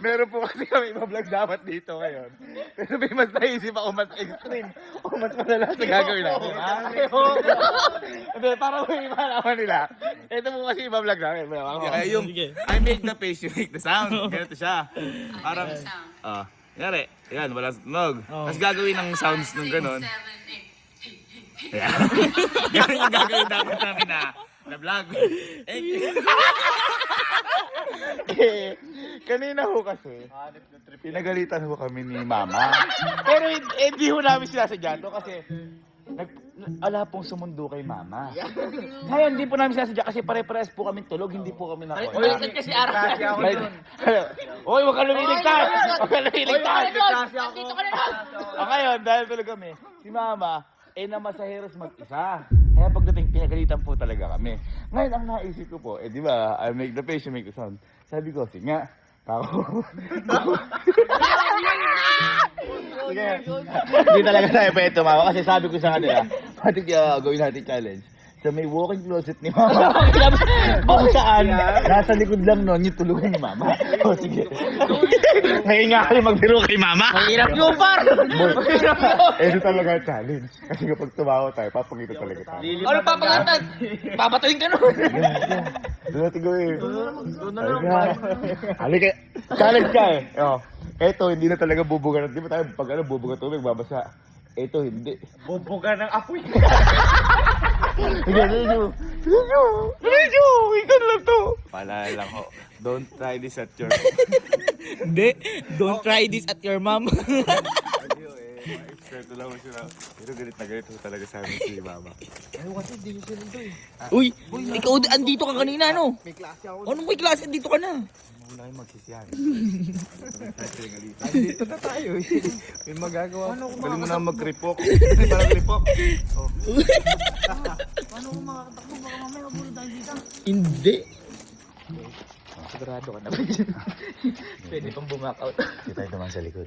Meron po kasi kami vlog dapat dito ngayon. Pero may mas naisip ako mas extreme o mas malala sa gagawin natin. Hindi, para may malaman nila. Ito po kasi vlog namin. Kaya yung I make the face, you make the sound. Ganito siya. Parang, ah, yari. Yan, wala sunog. Tapos gagawin ng sounds ng ganun. Yan. Ganun yung gagawin dapat namin na na vlog. Eh, eh, kanina ho kasi, pinagalitan ho kami ni mama. Pero eh, hindi ho namin sinasadya to kasi nag, ala pong sumundo kay mama. Ngayon, hindi po namin sinasadya kasi pare-pares po kami tulog, hindi po kami nakuha. Ulit kasi Ara. Oy, wag ka lumiligtas! Wag ka lumiligtas! Dito ka na lang. O ngayon, dahil tulog kami, si mama, eh na masaheros mag-isa. Kaya pagdating, pinagalitan po talaga kami. Ngayon, ang naisip ko po, eh di ba, I make the face, you make the sound. Sabi ko, sige nga, ako. Sige, hindi talaga tayo pwede tumawa kasi sabi ko sa kanila, pati uh, gawin natin challenge. Sa may walking closet ni Mama. Kung saan, nasa likod lang nun yung tulugan ni Mama. O sige. Ngayon nga kami magbiro kay Mama. Hirap yung par. Eh, ito talaga ang challenge. Kasi kapag tumawa tayo, papakita talaga tayo. Ano papagatan? Papatayin ka nun. Doon natin gawin. Halika. Halika. Challenge ka eh. Oh. Eto, hindi na talaga bubuga. Di ba tayo pag ano, bubuga tubig, babasa. Eto, hindi. Bubuga ng apoy. Hindi, medyo. Medyo. Medyo. Ikan lang to. Paalala lang ho. Don't try this at your... Hindi. Don't try this at your mom. Hindi eh. Lang ho sila. Pero galit na galit talaga sa amin si Mama. Uy, ikaw andito ka kanina, no? May klase ako. Anong may klase? Andito ka na. Muna kayo magsisiyan. Dito na tayo eh. May magagawa. Ano kung Galing mo na mag-repok. Hindi parang repok. Oh. Hindi. Sigurado ka na ba dyan? Pwede pang bumak out. Hindi tayo naman sa likod.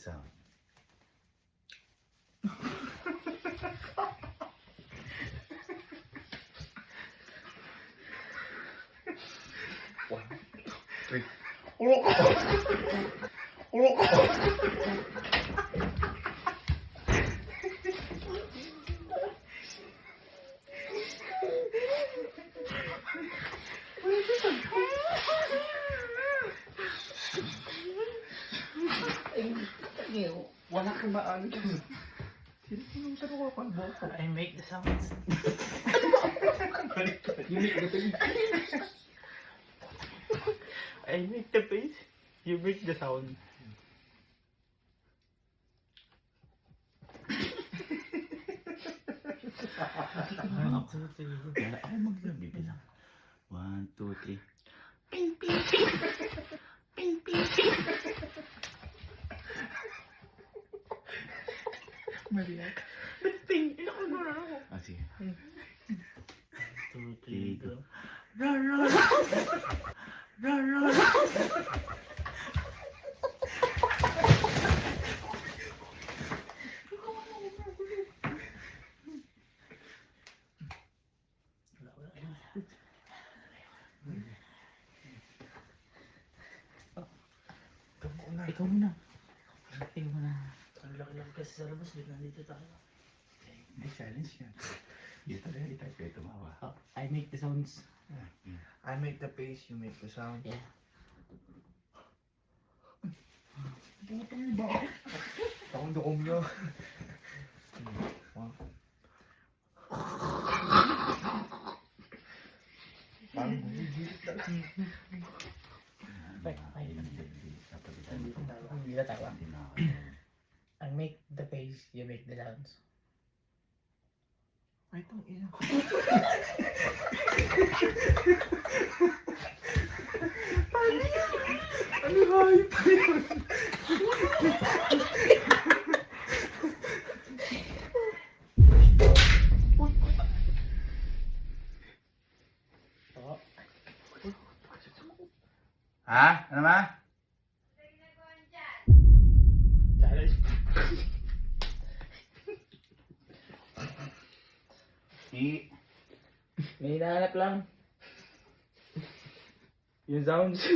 this out. One, two, three. You make the sound. Wala kang maano dyan. I make the sounds. I make the face. You make the sound. Ako magbibilang. One, two, three. Ting, inako mo na ako. Ah, sige. Two, three, go. Ikaw muna. Ikaw muna. Ang laki-laki kasi sa labas, di nandito tayo. Hindi, challenge yan. Dito rin, hindi tayo pwede tumawa. Oh, I make the sounds. Yeah. I make the bass, you make the sound. Yeah. Putang ba? Ang dokom make the bass, you make the sounds. Ay, itong ina. ano hayop pa yun? Oo. Ha? Ano ba? Challenge. Si... May hinahanap lang. Yung sounds.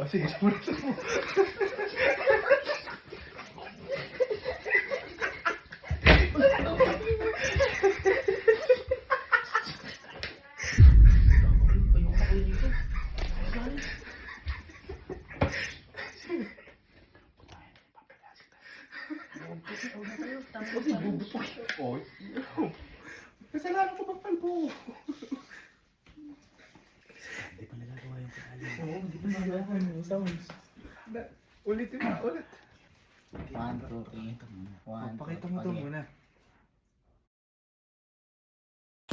O, sige, sumunod mo. Oy. Kasalanan ko ba palbo? Oo, hindi pa nagagawa yung sounds. Ulitin mo, ulit. One, two, three. One, Pakita mo to okay. muna.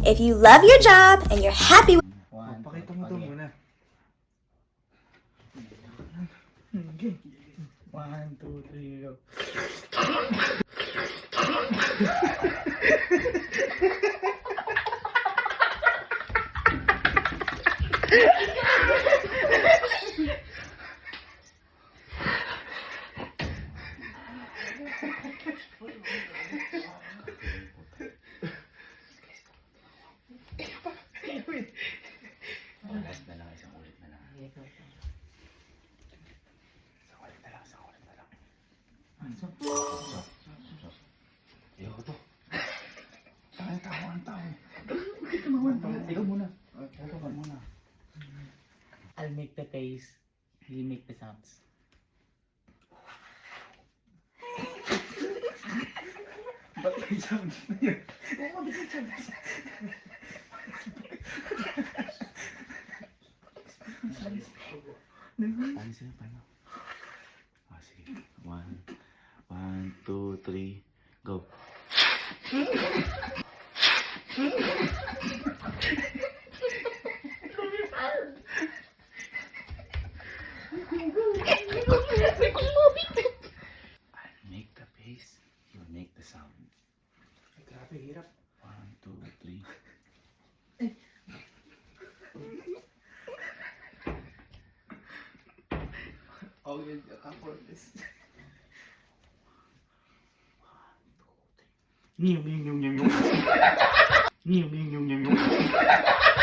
If you love your job and you're happy with One, Pakita mo to okay. muna. One, two, three, go. Last na lang, isang ulit na lang. Isang ulit na lang, isang ulit na lang. Ayoko to. Ay, tao ang tao. Ikaw muna. Ikaw ka muna. I'll make the face, you make the sounds. Ba't may sound na yun? Paano sila, paano? Ah, sige. One, one, two, three, go. I make the bass, you make the sound. Grabe, hirap. One, two, three. Oh, yun, ako is... Meow, meow, meow, meow, meow. Meow, meow,